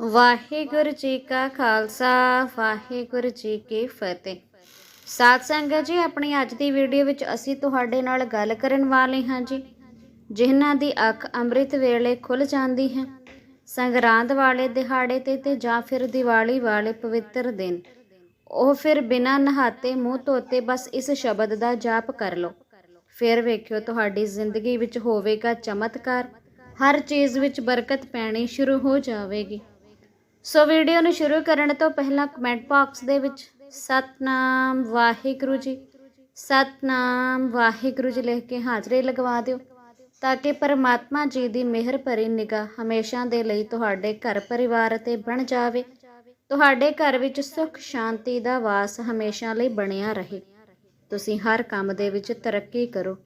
ਵਾਹਿਗੁਰੂ ਜੀ ਕਾ ਖਾਲਸਾ, ਵਾਹਿਗੁਰੂ ਜੀ ਕੀ ਫਤਿਹ। ਸਾਧ ਸੰਗਤ ਜੀ, ਆਪਣੀ ਅੱਜ ਦੀ ਵੀਡੀਓ ਵਿੱਚ ਅਸੀਂ ਤੁਹਾਡੇ ਨਾਲ ਗੱਲ ਕਰਨ ਵਾਲੇ ਹਾਂ ਜੀ, ਜਿਨ੍ਹਾਂ ਦੀ ਅੱਖ ਅੰਮ੍ਰਿਤ ਵੇਲੇ ਖੁੱਲ ਜਾਂਦੀ ਹੈ, ਸੰਗਰਾਂਦ ਵਾਲੇ ਦਿਹਾੜੇ ਤੇ ਤੇ ਜਾਂ ਫਿਰ ਦੀਵਾਲੀ ਵਾਲੇ ਪਵਿੱਤਰ ਦਿਨ। ਉਹ ਫਿਰ ਬਿਨਾਂ ਨਹਾਤੇ ਮੂੰਹ ਧੋਤੇ ਬਸ ਇਸ ਸ਼ਬਦ ਦਾ ਜਾਪ ਕਰ ਲਓ। ਫਿਰ ਵੇਖਿਓ ਤੁਹਾਡੀ ਜ਼ਿੰਦਗੀ ਵਿੱਚ ਹੋਵੇਗਾ ਚਮਤਕਾਰ। ਹਰ ਚੀਜ਼ ਵਿੱਚ ਬਰਕਤ ਪੈਣੀ ਸ਼ੁਰੂ ਹੋ ਜਾਵੇਗੀ। ਸੋ ਵੀਡੀਓ ਨੂੰ ਸ਼ੁਰੂ ਕਰਨ ਤੋਂ ਪਹਿਲਾਂ ਕਮੈਂਟ ਬਾਕਸ ਦੇ ਵਿੱਚ ਸਤਨਾਮ ਵਾਹਿਗੁਰੂ ਜੀ, ਸਤਨਾਮ ਵਾਹਿਗੁਰੂ ਜੀ ਲਿਖ ਕੇ ਹਾਜ਼ਰੀ ਲਗਵਾ ਦਿਓ ਤਾਂ ਕਿ ਪਰਮਾਤਮਾ ਜੀ ਦੀ ਮਿਹਰ ਭਰੀ ਨਿਗਾਹ ਹਮੇਸ਼ਾ ਦੇ ਲਈ ਤੁਹਾਡੇ ਘਰ ਪਰਿਵਾਰ ਤੇ ਬਣ ਜਾਵੇ। ਤੁਹਾਡੇ ਘਰ ਵਿੱਚ ਸੁੱਖ, ਸ਼ਾਂਤੀ ਦਾ ਵਾਸ ਹਮੇਸ਼ਾ ਲਈ ਬਣਿਆ ਰਹੇ। ਤੁਸੀਂ ਹਰ ਕੰਮ ਦੇ ਵਿੱਚ ਤਰੱਕੀ ਕਰੋ।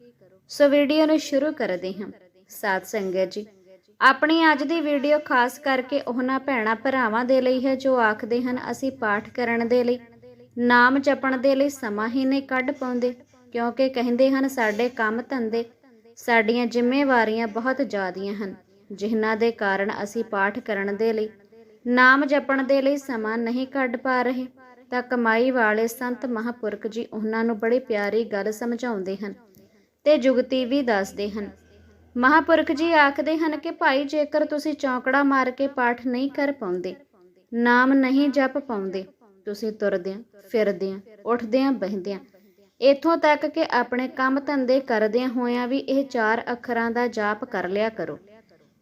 ਸੋ ਵੀਡੀਓ ਨੂੰ ਸ਼ੁਰੂ ਕਰਦੇ ਹਾਂ। ਸਾਧ ਸੰਗਤ ਜੀ ਆਪਣੀ ਅੱਜ ਦੀ ਵੀਡੀਓ ਖਾਸ ਕਰਕੇ ਉਹਨਾਂ ਭੈਣਾਂ ਭਰਾਵਾਂ ਦੇ ਲਈ ਹੈ ਜੋ ਆਖਦੇ ਹਨ, ਅਸੀਂ ਪਾਠ ਕਰਨ ਦੇ ਲਈ, ਨਾਮ ਜਪਣ ਦੇ ਲਈ ਸਮਾਂ ਹੀ ਨਹੀਂ ਕੱਢ ਪਾਉਂਦੇ, ਕਿਉਂਕਿ ਕਹਿੰਦੇ ਹਨ, ਸਾਡੇ ਕੰਮ ਧੰਦੇ, ਸਾਡੀਆਂ ਜ਼ਿੰਮੇਵਾਰੀਆਂ ਬਹੁਤ ਜ਼ਿਆਦੀਆਂ ਹਨ, ਜਿਨ੍ਹਾਂ ਦੇ ਕਾਰਨ ਅਸੀਂ ਪਾਠ ਕਰਨ ਦੇ ਲਈ, ਨਾਮ ਜਪਣ ਦੇ ਲਈ ਸਮਾਂ ਨਹੀਂ ਕੱਢ ਪਾ ਰਹੇ। ਤਾਂ ਕਮਾਈ ਵਾਲੇ ਸੰਤ ਮਹਾਪੁਰਖ ਜੀ ਉਹਨਾਂ ਨੂੰ ਬੜੀ ਪਿਆਰੀ ਗੱਲ ਸਮਝਾਉਂਦੇ ਹਨ ਤੇ ਜੁਗਤੀ ਵੀ ਦੱਸਦੇ ਹਨ ਮਹਾਪੁਰਖ ਜੀ ਆਖਦੇ ਹਨ ਕਿ ਭਾਈ ਜੇਕਰ ਤੁਸੀਂ ਚੌਂਕੜਾ ਮਾਰ ਕੇ ਪਾਠ ਨਹੀਂ ਕਰ ਪਾਉਂਦੇ, ਨਾਮ ਨਹੀਂ ਜਪ ਪਾਉਂਦੇ, ਤੁਸੀਂ ਤੁਰਦਿਆਂ, ਫਿਰਦਿਆਂ, ਉੱਠਦਿਆਂ, ਬਹਿੰਦਿਆਂ, ਇਥੋਂ ਤੱਕ ਕਿ ਆਪਣੇ ਕੰਮ ਧੰਦੇ ਕਰਦਿਆਂ ਹੋਇਆਂ ਵੀ ਇਹ ਚਾਰ ਅੱਖਰਾਂ ਦਾ ਜਾਪ ਕਰ ਲਿਆ ਕਰੋ।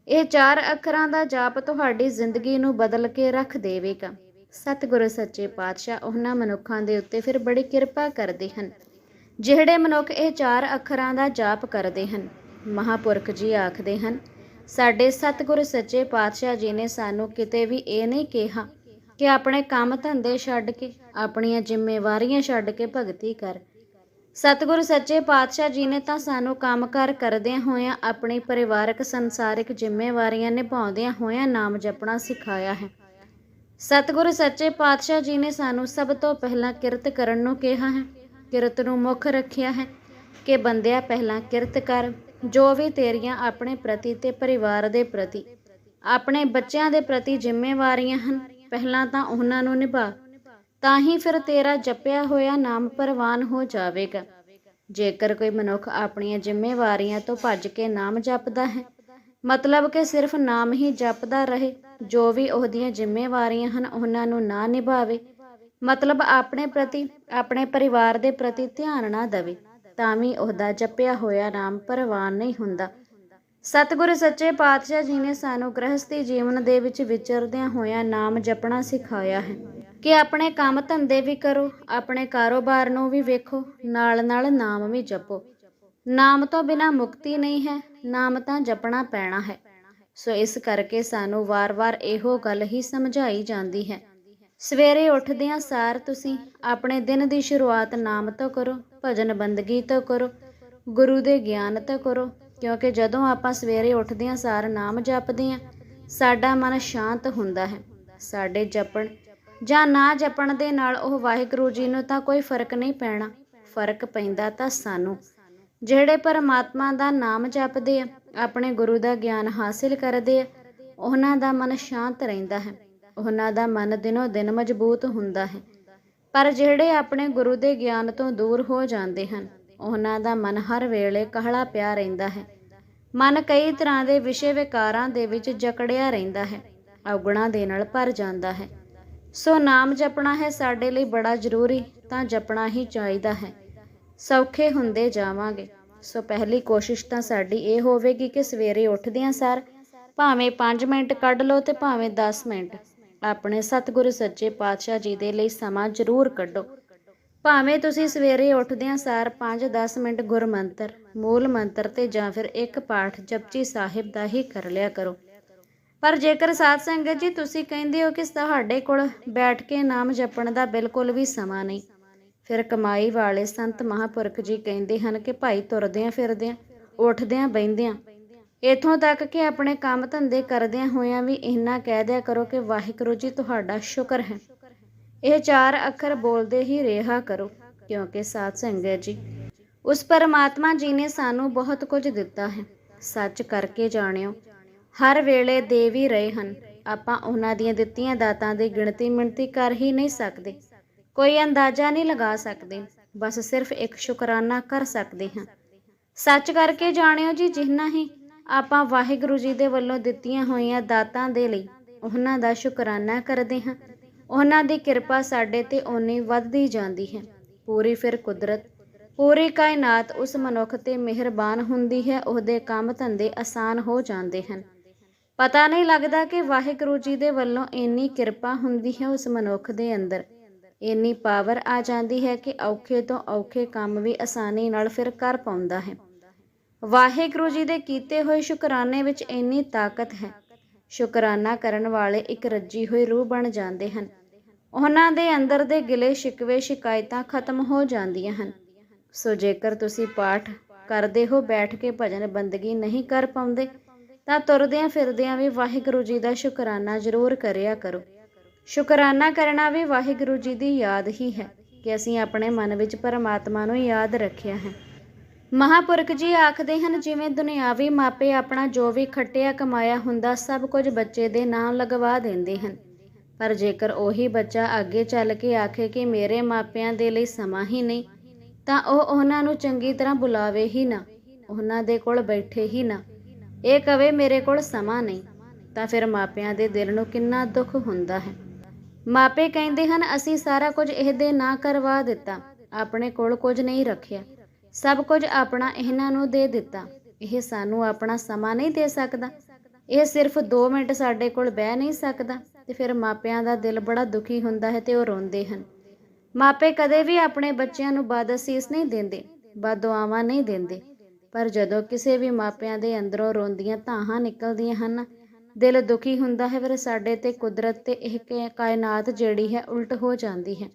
ਇਹ ਚਾਰ ਅੱਖਰਾਂ ਦਾ ਜਾਪ ਤੁਹਾਡੀ ਜ਼ਿੰਦਗੀ ਨੂੰ ਬਦਲ ਕੇ ਰੱਖ ਦੇਵੇਗਾ। ਸਤਿਗੁਰੂ ਸੱਚੇ ਪਾਤਸ਼ਾਹ ਉਹਨਾਂ ਮਨੁੱਖਾਂ ਦੇ ਉੱਤੇ ਫਿਰ ਬੜੀ ਕਿਰਪਾ ਕਰਦੇ ਹਨ, ਜਿਹੜੇ ਮਨੁੱਖ ਇਹ ਚਾਰ ਅੱਖਰਾਂ ਦਾ ਜਾਪ ਕਰਦੇ ਹਨ। ਮਹਾਪੁਰਖ ਜੀ ਆਖਦੇ ਹਨ, ਸਾਡੇ ਸਤਿਗੁਰੂ ਸੱਚੇ ਪਾਤਸ਼ਾਹ ਜੀ ਨੇ ਸਾਨੂੰ ਕਿਤੇ ਵੀ ਇਹ ਨਹੀਂ ਕਿਹਾ ਕਿ ਆਪਣੇ ਕੰਮ ਧੰਦੇ ਛੱਡ ਕੇ, ਆਪਣੀਆਂ ਜ਼ਿੰਮੇਵਾਰੀਆਂ ਛੱਡ ਕੇ ਭਗਤੀ ਕਰ। ਸਤਿਗੁਰੂ ਸੱਚੇ ਪਾਤਸ਼ਾਹ ਜੀ ਨੇ ਤਾਂ ਸਾਨੂੰ ਕੰਮਕਾਰ ਕਰਦਿਆਂ ਹੋਇਆਂ ਆਪਣੀ ਪਰਿਵਾਰਕ ਸੰਸਾਰਿਕ ਜ਼ਿੰਮੇਵਾਰੀਆਂ ਨਿਭਾਉਂਦਿਆਂ ਹੋਇਆਂ ਨਾਮ ਜਪਣਾ ਸਿਖਾਇਆ ਹੈ। ਸਤਿਗੁਰੂ ਸੱਚੇ ਪਾਤਸ਼ਾਹ ਜੀ ਨੇ ਸਾਨੂੰ ਸਭ ਤੋਂ ਪਹਿਲਾਂ ਕਿਰਤ ਕਰਨ ਨੂੰ ਕਿਹਾ ਹੈ। ਕਿਰਤ ਨੂੰ ਮੁੱਖ ਰੱਖਿਆ ਹੈ ਕਿ ਬੰਦਿਆ ਪਹਿਲਾਂ ਕਿਰਤ ਕਰ। ਜੋ ਵੀ ਤੇਰੀਆਂ ਆਪਣੇ ਪ੍ਰਤੀ ਤੇ ਪਰਿਵਾਰ ਦੇ ਪ੍ਰਤੀ, ਆਪਣੇ ਬੱਚਿਆਂ ਦੇ ਪ੍ਰਤੀ ਜ਼ਿੰਮੇਵਾਰੀਆਂ ਹਨ, ਪਹਿਲਾਂ ਤਾਂ ਉਹਨਾਂ ਨੂੰ ਨਿਭਾ। ਤਾਂ ਹੀ ਫਿਰ ਤੇਰਾ ਜਪਿਆ ਹੋਇਆ ਨਾਮ ਪ੍ਰਵਾਨ ਹੋ ਜਾਵੇਗਾ। ਜੇਕਰ ਕੋਈ ਮਨੁੱਖ ਆਪਣੀਆਂ ਜ਼ਿੰਮੇਵਾਰੀਆਂ ਤੋਂ ਭੱਜ ਕੇ ਨਾਮ ਜਪਦਾ ਹੈ, ਮਤਲਬ ਕਿ ਸਿਰਫ ਨਾਮ ਹੀ ਜਪਦਾ ਰਹੇ, ਜੋ ਵੀ ਉਹਦੀਆਂ ਜ਼ਿੰਮੇਵਾਰੀਆਂ ਹਨ ਉਹਨਾਂ ਨੂੰ ਨਾ ਨਿਭਾਵੇ, ਮਤਲਬ ਆਪਣੇ ਪ੍ਰਤੀ, ਆਪਣੇ ਪਰਿਵਾਰ ਦੇ ਪ੍ਰਤੀ ਧਿਆਨ ਨਾ ਦੇਵੇ। ਤਾਂ ਵੀ ਉਹਦਾ ਜਪਿਆ ਹੋਇਆ ਨਾਮ ਪ੍ਰਵਾਨ ਨਹੀਂ ਹੁੰਦਾ। ਸਤਿਗੁਰੂ ਸੱਚੇ ਪਾਤਸ਼ਾਹ ਜੀ ਨੇ ਸਾਨੂੰ ਗ੍ਰਹਸਥੀ ਜੀਵਨ ਦੇ ਵਿੱਚ ਵਿਚਰਦਿਆਂ ਹੋਇਆਂ ਨਾਮ ਜਪਣਾ ਸਿਖਾਇਆ ਹੈ। ਕਿ ਆਪਣੇ ਕੰਮ ਧੰਦੇ ਵੀ ਕਰੋ, ਆਪਣੇ ਕਾਰੋਬਾਰ ਨੂੰ ਵੀ ਵੇਖੋ ਨਾਲ ਨਾਲ ਨਾਮ ਵੀ ਜਪੋ। ਨਾਮ ਤੋਂ ਬਿਨਾ ਮੁਕਤੀ ਨਹੀਂ ਹੈ, ਨਾਮ ਤਾਂ ਜਪਣਾ ਪੈਣਾ ਹੈ। ਸੋ ਇਸ ਕਰਕੇ ਸਾਨੂੰ ਵਾਰ-ਵਾਰ ਇਹੋ ਗੱਲ ਹੀ ਸਮਝਾਈ ਜਾਂਦੀ ਹੈ। ਸਵੇਰੇ ਉੱਠਦਿਆਂ ਸਾਰ ਤੁਸੀਂ, ਆਪਣੇ ਦਿਨ ਦੀ ਸ਼ੁਰੂਆਤ ਨਾਮ ਤੋਂ ਕਰੋ, ਭਜਨ ਬੰਦਗੀ ਤੋਂ ਕਰੋ, ਗੁਰੂ ਦੇ ਗਿਆਨ ਤੋਂ ਕਰੋ, ਕਿਉਂਕਿ ਜਦੋਂ ਆਪਾਂ ਸਵੇਰੇ ਉੱਠਦਿਆਂ ਸਾਰ ਨਾਮ ਜਪਦੇ ਹਾਂ, ਸਾਡਾ ਮਨ ਸ਼ਾਂਤ ਹੁੰਦਾ ਹੈ। ਸਾਡੇ ਜਪਣ ਜਾਂ ਨਾ ਜਪਣ ਦੇ ਨਾਲ ਉਹ ਵਾਹਿਗੁਰੂ ਜੀ ਨੂੰ ਤਾਂ ਕੋਈ ਫ਼ਰਕ ਨਹੀਂ ਪੈਣਾ, ਫ਼ਰਕ ਪੈਂਦਾ ਤਾਂ ਸਾਨੂੰ। ਜਿਹੜੇ ਪਰਮਾਤਮਾ ਦਾ ਨਾਮ ਜਪਦੇ ਆ, ਆਪਣੇ ਗੁਰੂ ਦਾ ਗਿਆਨ ਹਾਸਿਲ ਕਰਦੇ ਆ, ਉਹਨਾਂ ਦਾ ਮਨ ਸ਼ਾਂਤ ਰਹਿੰਦਾ ਹੈ। ਉਹਨਾਂ ਦਾ ਮਨ ਦਿਨੋ ਦਿਨ ਮਜ਼ਬੂਤ ਹੁੰਦਾ ਹੈ। ਪਰ ਜਿਹੜੇ ਆਪਣੇ ਗੁਰੂ ਦੇ ਗਿਆਨ ਤੋਂ ਦੂਰ ਹੋ ਜਾਂਦੇ ਹਨ, ਉਹਨਾਂ ਦਾ ਮਨ ਹਰ ਵੇਲੇ ਕਹਲਾ ਪਿਆ ਰਹਿੰਦਾ ਹੈ। ਮਨ ਕਈ ਤਰ੍ਹਾਂ ਦੇ ਵਿਸ਼ੇ ਵਿਕਾਰਾਂ ਦੇ ਵਿੱਚ ਜਕੜਿਆ ਰਹਿੰਦਾ ਹੈ, ਔਗਣਾ ਦੇ ਨਾਲ ਭਰ ਜਾਂਦਾ ਹੈ। ਸੋ ਨਾਮ ਜਪਣਾ ਹੈ ਸਾਡੇ ਲਈ ਬੜਾ ਜ਼ਰੂਰੀ, ਤਾਂ ਜਪਣਾ ਹੀ ਚਾਹੀਦਾ ਹੈ। ਸੌਖੇ ਹੁੰਦੇ ਜਾਵਾਂਗੇ। ਸੋ ਪਹਿਲੀ ਕੋਸ਼ਿਸ਼ ਤਾਂ ਸਾਡੀ ਇਹ ਹੋਵੇਗੀ ਕਿ ਸਵੇਰੇ ਉੱਠਦਿਆਂ ਸਾਰ, ਭਾਵੇਂ 5 ਮਿੰਟ ਕੱਢ ਲਓ ਤੇ ਭਾਵੇਂ 10 ਮਿੰਟ। ਆਪਣੇ ਸਤਿਗੁਰੂ ਸੱਚੇ ਪਾਤਸ਼ਾਹ ਜੀ ਦੇ ਲਈ ਸਮਾਂ ਜ਼ਰੂਰ ਕੱਢੋ। ਭਾਵੇਂ ਤੁਸੀਂ ਸਵੇਰੇ ਉੱਠਦਿਆਂ ਸਾਰ 5-10 ਮਿੰਟ ਗੁਰਮੰਤਰ ਮੂਲ ਮੰਤਰ ਤੇ ਜਾਂ ਫਿਰ ਇੱਕ ਪਾਠ ਜਪਜੀ ਸਾਹਿਬ ਦਾ ਹੀ ਕਰ ਲਿਆ ਕਰੋ। ਪਰ ਜੇਕਰ ਸਾਧ ਸੰਗਤ ਜੀ ਤੁਸੀਂ ਕਹਿੰਦੇ ਹੋ ਕਿ ਤੁਹਾਡੇ ਕੋਲ ਬੈਠ ਕੇ ਨਾਮ ਜਪਣ ਦਾ ਬਿਲਕੁਲ ਵੀ ਸਮਾਂ ਨਹੀਂ, ਫਿਰ ਕਮਾਈ ਵਾਲੇ ਸੰਤ ਮਹਾਪੁਰਖ ਜੀ ਕਹਿੰਦੇ ਹਨ ਕਿ ਭਾਈ ਤੁਰਦਿਆਂ ਫਿਰਦਿਆਂ, ਉੱਠਦਿਆਂ ਬਹਿੰਦਿਆਂ ਇਥੋਂ ਤੱਕ ਕਿ ਆਪਣੇ ਕੰਮ ਧੰਦੇ ਕਰਦਿਆਂ ਹੋਇਆਂ ਵੀ ਇੰਨਾ ਕਹਿ ਦਿਆ ਕਰੋ ਕਿ ਵਾਹਿਗੁਰੂ ਜੀ ਤੁਹਾਡਾ ਸ਼ੁਕਰ ਹੈ। ਇਹ ਚਾਰ ਅੱਖਰ ਬੋਲਦੇ ਹੀ ਰਿਹਾ ਕਰੋ, ਕਿਉਂਕਿ ਸਾਧ ਸੰਗਤ ਜੀ। ਉਸ ਪਰਮਾਤਮਾ ਜੀ ਨੇ ਸਾਨੂੰ ਬਹੁਤ ਕੁਝ ਦਿੱਤਾ ਹੈ। ਸੱਚ ਕਰਕੇ ਜਾਣਿਓ, ਹਰ ਵੇਲੇ ਦੇ ਵੀ ਰਹੇ ਹਨ। ਆਪਾਂ ਉਹਨਾਂ ਦੀਆਂ ਦਿੱਤੀਆਂ ਦਾਤਾਂ ਦੀ ਗਿਣਤੀ ਮਿਣਤੀ ਕਰ ਹੀ ਨਹੀਂ ਸਕਦੇ। ਕੋਈ ਅੰਦਾਜ਼ਾ ਨਹੀਂ ਲਗਾ ਸਕਦੇ। ਬਸ ਸਿਰਫ ਇੱਕ ਸ਼ੁਕਰਾਨਾ ਕਰ ਸਕਦੇ ਹਾਂ। ਸੱਚ ਕਰਕੇ ਜਾਣਿਓ ਜੀ, ਜਿੰਨਾ ਹੀ ਆਪਾਂ ਵਾਹਿਗੁਰੂ ਜੀ ਦੇ ਵੱਲੋਂ ਦਿੱਤੀਆਂ ਹੋਈਆਂ ਦਾਤਾਂ ਦੇ ਲਈ ਉਹਨਾਂ ਦਾ ਸ਼ੁਕਰਾਨਾ ਕਰਦੇ ਹਾਂ। ਉਹਨਾਂ ਦੀ ਕਿਰਪਾ ਸਾਡੇ ਤੇ ਓਨੀ ਵੱਧਦੀ ਜਾਂਦੀ ਹੈ। ਪੂਰੀ ਫਿਰ ਕੁਦਰਤ, ਪੂਰੀ ਕਾਇਨਾਤ ਉਸ ਮਨੁੱਖ ਤੇ ਮਿਹਰਬਾਨ ਹੁੰਦੀ ਹੈ, ਉਹਦੇ ਕੰਮ ਧੰਦੇ ਆਸਾਨ ਹੋ ਜਾਂਦੇ ਹਨ। ਪਤਾ ਨਹੀਂ ਲੱਗਦਾ ਕਿ ਵਾਹਿਗੁਰੂ ਜੀ ਦੇ ਵੱਲੋਂ ਇੰਨੀ ਕਿਰਪਾ ਹੁੰਦੀ ਹੈ ਉਸ ਮਨੁੱਖ ਦੇ ਅੰਦਰ। ਇੰਨੀ ਪਾਵਰ ਆ ਜਾਂਦੀ ਹੈ ਕਿ ਔਖੇ ਤੋਂ ਔਖੇ ਕੰਮ ਵੀ ਆਸਾਨੀ ਨਾਲ ਫਿਰ ਕਰ ਪਾਉਂਦਾ ਹੈ। ਵਾਹਿਗੁਰੂ ਜੀ ਦੇ ਕੀਤੇ ਹੋਏ ਸ਼ੁਕਰਾਨੇ ਵਿੱਚ ਇੰਨੀ ਤਾਕਤ ਹੈ। ਸ਼ੁਕਰਾਨਾ ਕਰਨ ਵਾਲੇ ਇੱਕ ਰੱਜੀ ਹੋਈ ਰੂਹ ਬਣ ਜਾਂਦੇ ਹਨ। ਉਹਨਾਂ ਦੇ ਅੰਦਰ ਦੇ ਗਿਲੇ ਸ਼ਿਕਵੇ ਸ਼ਿਕਾਇਤਾਂ ਖਤਮ ਹੋ ਜਾਂਦੀਆਂ ਹਨ। ਸੋ ਜੇਕਰ ਤੁਸੀਂ ਪਾਠ ਕਰਦੇ ਹੋ, ਬੈਠ ਕੇ ਭਜਨ ਬੰਦਗੀ ਨਹੀਂ ਕਰ ਪਾਉਂਦੇ, ਤਾਂ ਤੁਰਦਿਆਂ ਫਿਰਦਿਆਂ ਵੀ ਵਾਹਿਗੁਰੂ ਜੀ ਦਾ ਸ਼ੁਕਰਾਨਾ ਜ਼ਰੂਰ ਕਰਿਆ ਕਰੋ। ਸ਼ੁਕਰਾਨਾ ਕਰਨਾ ਵੀ ਵਾਹਿਗੁਰੂ ਜੀ ਦੀ ਯਾਦ ਹੀ ਹੈ ਕਿ ਅਸੀਂ ਆਪਣੇ ਮਨ ਵਿੱਚ ਪਰਮਾਤਮਾ ਨੂੰ ਯਾਦ ਰੱਖਿਆ ਹੈ। ਮਹਾਪੁਰਖ ਜੀ ਆਖਦੇ ਹਨ, ਜਿਵੇਂ ਦੁਨਿਆਵੀ ਮਾਪੇ ਆਪਣਾ ਜੋ ਵੀ ਖੱਟਿਆ ਕਮਾਇਆ ਹੁੰਦਾ, ਸਭ ਕੁਝ ਬੱਚੇ ਦੇ ਨਾਮ ਲਗਵਾ ਦਿੰਦੇ ਹਨ। ਪਰ ਜੇਕਰ ਉਹੀ ਬੱਚਾ ਅੱਗੇ ਚੱਲ ਕੇ ਆਖੇ ਕਿ ਮੇਰੇ ਮਾਪਿਆਂ ਦੇ ਲਈ ਸਮਾਂ ਹੀ ਨਹੀਂ, ਤਾਂ ਉਹ ਉਹਨਾਂ ਨੂੰ ਚੰਗੀ ਤਰ੍ਹਾਂ ਬੁਲਾਵੇ ਹੀ ਨਾ, ਉਹਨਾਂ ਦੇ ਕੋਲ ਬੈਠੇ ਹੀ ਨਾ। ਇਹ ਕਵੇ, ਮੇਰੇ ਕੋਲ ਸਮਾਂ ਨਹੀਂ, ਤਾਂ ਫਿਰ ਮਾਪਿਆਂ ਦੇ ਦਿਲ ਨੂੰ ਕਿੰਨਾ ਦੁੱਖ ਹੁੰਦਾ ਹੈ। ਮਾਪੇ ਕਹਿੰਦੇ ਹਨ, ਅਸੀਂ ਸਾਰਾ ਕੁਝ ਇਹਦੇ ਨਾ ਕਰਵਾ ਦਿੱਤਾ, ਆਪਣੇ ਕੋਲ ਕੁਝ ਨਹੀਂ ਰੱਖਿਆ। ਸਭ ਕੁਝ ਆਪਣਾ ਇਹਨਾਂ ਨੂੰ ਦੇ ਦਿੱਤਾ। ਇਹ ਸਾਨੂੰ ਆਪਣਾ ਸਮਾਂ ਨਹੀਂ ਦੇ ਸਕਦਾ। ਇਹ ਸਿਰਫ 2 ਮਿੰਟ ਸਾਡੇ ਕੋਲ ਬਹਿ ਨਹੀਂ ਸਕਦਾ ਤੇ ਫਿਰ ਮਾਪਿਆਂ ਦਾ ਦਿਲ ਬੜਾ ਦੁਖੀ ਹੁੰਦਾ ਹੈ ਤੇ ਉਹ ਰੋਂਦੇ ਹਨ। ਮਾਪੇ ਕਦੇ ਵੀ ਆਪਣੇ ਬੱਚਿਆਂ ਨੂੰ ਬਦਅਸੀਸ ਨਹੀਂ ਦਿੰਦੇ, ਬਦਦੁਆਵਾਂ ਨਹੀਂ ਦਿੰਦੇ। ਪਰ ਜਦੋਂ ਕਿਸੇ ਵੀ ਮਾਪਿਆਂ ਦੇ ਅੰਦਰੋਂ ਰੋਂਦੀਆਂ ਧਾਹਾਂ ਨਿਕਲਦੀਆਂ ਹਨ, ਦਿਲ ਦੁਖੀ ਹੁੰਦਾ ਹੈ, ਫਿਰ ਸਾਡੇ ਤੇ ਕੁਦਰਤ ਤੇ ਇਹ ਕਾਇਨਾਤ ਜਿਹੜੀ ਹੈ ਉਲਟ ਹੋ ਜਾਂਦੀ ਹੈ।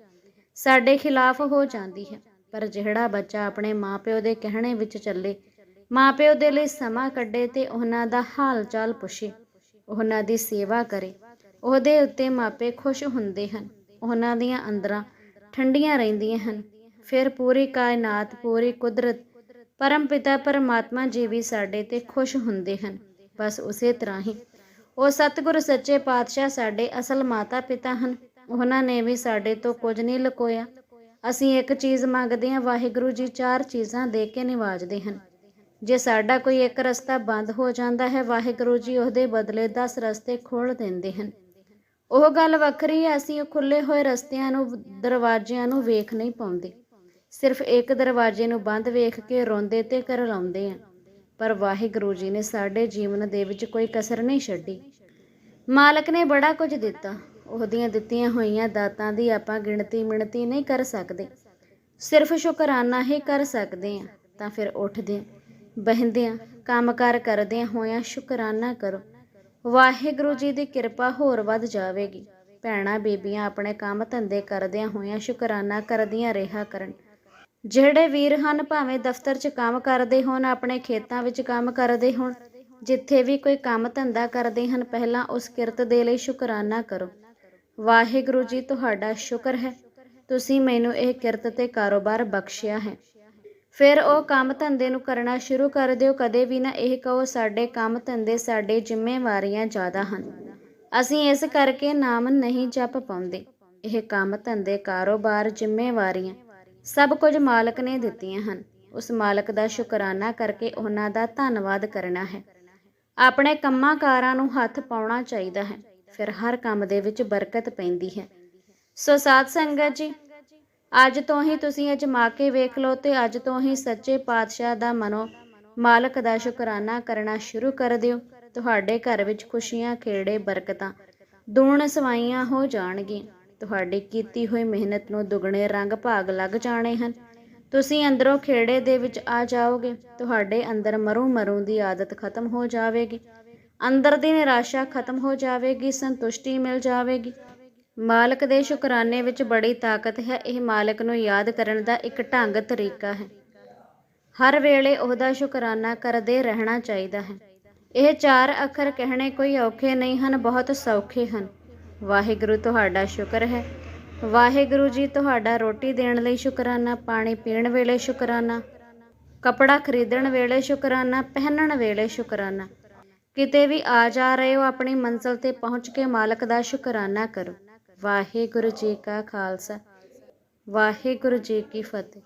ਸਾਡੇ ਖਿਲਾਫ ਹੋ ਜਾਂਦੀ ਹੈ। ਪਰ ਜਿਹੜਾ ਬੱਚਾ ਆਪਣੇ ਮਾਪਿਓ ਦੇ ਕਹਿਣੇ ਵਿੱਚ ਚੱਲੇ, ਮਾਪਿਓ ਦੇ ਲਈ ਸਮਾਂ ਕੱਢੇ ਤੇ ਉਹਨਾਂ ਦਾ ਹਾਲ ਚਾਲ ਪੁੱਛੇ, ਉਹਨਾਂ ਦੀ ਸੇਵਾ ਕਰੇ, ਉਹਦੇ ਉੱਤੇ ਮਾਪੇ ਖੁਸ਼ ਹੁੰਦੇ ਹਨ, ਉਹਨਾਂ ਦੀਆਂ ਅੰਦਰਾਂ ਠੰਡੀਆਂ ਰਹਿੰਦੀਆਂ ਹਨ, ਫਿਰ ਪੂਰੀ ਕਾਇਨਾਤ, ਪੂਰੀ ਕੁਦਰਤ ਪਰਮ ਪਿਤਾ ਪਰਮਾਤਮਾ ਜੀ ਵੀ ਸਾਡੇ ਤੇ ਖੁਸ਼ ਹੁੰਦੇ ਹਨ। ਬਸ ਉਸੇ ਤਰ੍ਹਾਂ ਹੀ, ਉਹ ਸਤਿਗੁਰ ਸੱਚੇ ਪਾਤਸ਼ਾਹ ਸਾਡੇ ਅਸਲ ਮਾਤਾ ਪਿਤਾ ਹਨ, ਉਹਨਾਂ ਨੇ ਵੀ ਸਾਡੇ ਤੋਂ ਕੁਝ ਨਹੀਂ ਲੁਕੋਇਆ। ਅਸੀਂ ਇੱਕ ਚੀਜ਼ ਮੰਗਦੇ ਹਾਂ, ਵਾਹਿਗੁਰੂ ਜੀ ਚਾਰ ਚੀਜ਼ਾਂ ਦੇ ਕੇ ਨਿਵਾਜਦੇ ਹਨ। ਜੇ ਸਾਡਾ ਕੋਈ ਇੱਕ ਰਸਤਾ ਬੰਦ ਹੋ ਜਾਂਦਾ ਹੈ, ਵਾਹਿਗੁਰੂ ਜੀ ਉਹਦੇ ਬਦਲੇ 10 ਰਸਤੇ ਖੋਲ ਦਿੰਦੇ ਹਨ। ਉਹ ਗੱਲ ਵੱਖਰੀ ਹੈ, ਅਸੀਂ ਉਹ ਖੁੱਲੇ ਹੋਏ ਰਸਤਿਆਂ ਨੂੰ, ਦਰਵਾਜ਼ਿਆਂ ਨੂੰ ਵੇਖ ਨਹੀਂ ਪਾਉਂਦੇ। ਸਿਰਫ ਇੱਕ ਦਰਵਾਜ਼ੇ ਨੂੰ ਬੰਦ ਵੇਖ ਕੇ ਰੋਂਦੇ ਤੇ ਕਰਲਾਉਂਦੇ ਆ ਪਰ ਵਾਹਿਗੁਰੂ ਜੀ ਨੇ ਸਾਡੇ ਜੀਵਨ ਦੇ ਵਿੱਚ ਕੋਈ ਕਸਰ ਨਹੀਂ ਛੱਡੀ। ਮਾਲਕ ਨੇ ਬੜਾ ਕੁਝ ਦਿੱਤਾ। ਉਹਦੀਆਂ ਦਿੱਤੀਆਂ ਹੋਈਆਂ ਦਾਤਾਂ ਦੀ ਆਪਾਂ ਗਿਣਤੀ ਮਿਣਤੀ ਨਹੀਂ ਕਰ ਸਕਦੇ। ਸਿਰਫ ਸ਼ੁਕਰਾਨਾ ਹੀ ਕਰ ਸਕਦੇ ਆ ਤਾਂ ਫਿਰ ਉੱਠਦੇ ਬਹਿੰਦੇ ਕੰਮਕਾਰ ਕਰਦਿਆਂ ਹੋਇਆਂ ਸ਼ੁਕਰਾਨਾ ਕਰੋ। ਵਾਹਿਗੁਰੂ ਜੀ ਦੀ ਕਿਰਪਾ ਹੋਰ ਵੱਧ ਜਾਵੇਗੀ। ਭੈਣਾਂ, ਬੀਬੀਆਂ ਆਪਣੇ ਕੰਮ ਧੰਦੇ ਕਰਦਿਆਂ ਹੋਇਆਂ ਸ਼ੁਕਰਾਨਾ ਕਰਦੀਆਂ ਰਿਹਾ ਕਰਨ। ਜਿਹੜੇ ਵੀਰ ਹਨ, ਭਾਵੇਂ ਦਫ਼ਤਰ 'ਚ ਕੰਮ ਕਰਦੇ ਹੋਣ, ਆਪਣੇ ਖੇਤਾਂ ਵਿੱਚ ਕੰਮ ਕਰਦੇ ਹੋਣ, ਜਿੱਥੇ ਵੀ ਕੋਈ ਕੰਮ ਧੰਦਾ ਕਰਦੇ ਹਨ, ਪਹਿਲਾਂ ਉਸ ਕਿਰਤ ਦੇ ਲਈ ਸ਼ੁਕਰਾਨਾ ਕਰੋ। ਵਾਹਿਗੁਰੂ ਜੀ, ਤੁਹਾਡਾ ਸ਼ੁਕਰ ਹੈ। ਤੁਸੀਂ ਮੈਨੂੰ ਇਹ ਕਿਰਤ ਤੇ ਕਾਰੋਬਾਰ ਬਖਸ਼ਿਆ ਹੈ। ਫਿਰ ਉਹ ਕੰਮ ਧੰਦੇ ਨੂੰ ਕਰਨਾ ਸ਼ੁਰੂ ਕਰ ਦਿਓ। ਕਦੇ ਵੀ ਨਾ ਇਹ ਕਹੋ, ਸਾਡੇ ਕੰਮ ਧੰਦੇ ਸਾਡੇ ਜ਼ਿੰਮੇਵਾਰੀਆਂ ਜ਼ਿਆਦਾ ਹਨ। ਅਸੀਂ ਇਸ ਕਰਕੇ ਨਾਮ ਨਹੀਂ ਜਪ ਪਾਉਂਦੇ। ਇਹ ਕੰਮ ਧੰਦੇ, ਕਾਰੋਬਾਰ, ਜ਼ਿੰਮੇਵਾਰੀਆਂ ਸਭ ਕੁਝ ਮਾਲਕ ਨੇ ਦਿੱਤੀਆਂ ਹਨ। ਉਸ ਮਾਲਕ ਦਾ ਸ਼ੁਕਰਾਨਾ ਕਰਕੇ ਉਹਨਾਂ ਦਾ ਧੰਨਵਾਦ ਕਰਨਾ ਹੈ। ਆਪਣੇ ਕੰਮਾਂ ਕਾਰਾਂ ਨੂੰ ਹੱਥ ਪਾਉਣਾ ਚਾਹੀਦਾ ਹੈ। ਫਿਰ ਹਰ ਕੰਮ ਦੇ ਵਿੱਚ ਬਰਕਤ ਪੈਂਦੀ ਹੈ। ਸੋ ਸਾਧ ਸੰਗਤ ਜੀ, ਅੱਜ ਤੋਂ ਹੀ ਤੁਸੀਂ ਅਜਮਾ ਕੇ ਵੇਖ ਲਓ ਤੇ ਅੱਜ ਤੋਂ ਹੀ ਸੱਚੇ ਪਾਤਸ਼ਾਹ ਦਾ ਮਨੋ ਮਾਲਕ ਦਾ ਸ਼ੁਕਰਾਨਾ ਕਰਨਾ ਸ਼ੁਰੂ ਕਰ ਦਿਓ। ਤੁਹਾਡੇ ਘਰ ਵਿੱਚ ਖੁਸ਼ੀਆਂ, ਖੇੜੇ, ਬਰਕਤਾਂ, ਦੂਣ ਸਵਾਈਆਂ ਹੋ ਜਾਣਗੀਆਂ। ਤੁਹਾਡੀ ਕੀਤੀ ਹੋਈ ਮਿਹਨਤ ਨੂੰ ਦੁੱਗਣੇ ਰੰਗ ਭਾਗ ਲੱਗ ਜਾਣੇ ਹਨ। ਤੁਸੀਂ ਅੰਦਰੋਂ ਖੇੜੇ ਦੇ ਵਿੱਚ ਆ ਜਾਓਗੇ। ਤੁਹਾਡੇ ਅੰਦਰ ਮਰੂ ਮਰੂ ਦੀ ਆਦਤ ਖਤਮ ਹੋ ਜਾਵੇਗੀ। ਅੰਦਰ ਦੀ ਨਿਰਾਸ਼ਾ ਖਤਮ ਹੋ ਜਾਵੇਗੀ, ਸੰਤੁਸ਼ਟੀ ਮਿਲ ਜਾਵੇਗੀ। ਮਾਲਕ ਦੇ ਸ਼ੁਕਰਾਨੇ ਵਿੱਚ ਬੜੀ ਤਾਕਤ ਹੈ, ਇਹ ਮਾਲਕ ਨੂੰ ਯਾਦ ਕਰਨ ਦਾ ਇੱਕ ਢੰਗ ਤਰੀਕਾ ਹੈ। ਹਰ ਵੇਲੇ ਉਹਦਾ ਸ਼ੁਕਰਾਨਾ ਕਰਦੇ ਰਹਿਣਾ ਚਾਹੀਦਾ ਹੈ। ਇਹ ਚਾਰ ਅੱਖਰ ਕਹਿਣੇ ਕੋਈ ਔਖੇ ਨਹੀਂ ਹਨ, ਬਹੁਤ ਸੌਖੇ ਹਨ। ਵਾਹਿਗੁਰੂ, ਤੁਹਾਡਾ ਸ਼ੁਕਰ ਹੈ। ਵਾਹਿਗੁਰੂ ਜੀ, ਤੁਹਾਡਾ ਰੋਟੀ ਦੇਣ ਲਈ ਸ਼ੁਕਰਾਨਾ, ਪਾਣੀ ਪੀਣ ਵੇਲੇ ਸ਼ੁਕਰਾਨਾ, ਕਪੜਾ ਖਰੀਦਣ ਵੇਲੇ ਸ਼ੁਕਰਾਨਾ, ਪਹਿਨਣ ਵੇਲੇ ਸ਼ੁਕਰਾਨਾ। ਕਿਤੇ ਵੀ ਆ ਜਾ ਰਹੇ ਹੋ, ਆਪਣੀ ਮੰਜ਼ਿਲ ਤੇ ਪਹੁੰਚ ਕੇ ਮਾਲਕ ਦਾ ਸ਼ੁਕਰਾਨਾ ਕਰੋ। ਵਾਹਿਗੁਰੂ ਜੀ ਕਾ ਖਾਲਸਾ, ਵਾਹਿਗੁਰੂ ਜੀ ਕੀ ਫਤਿਹ।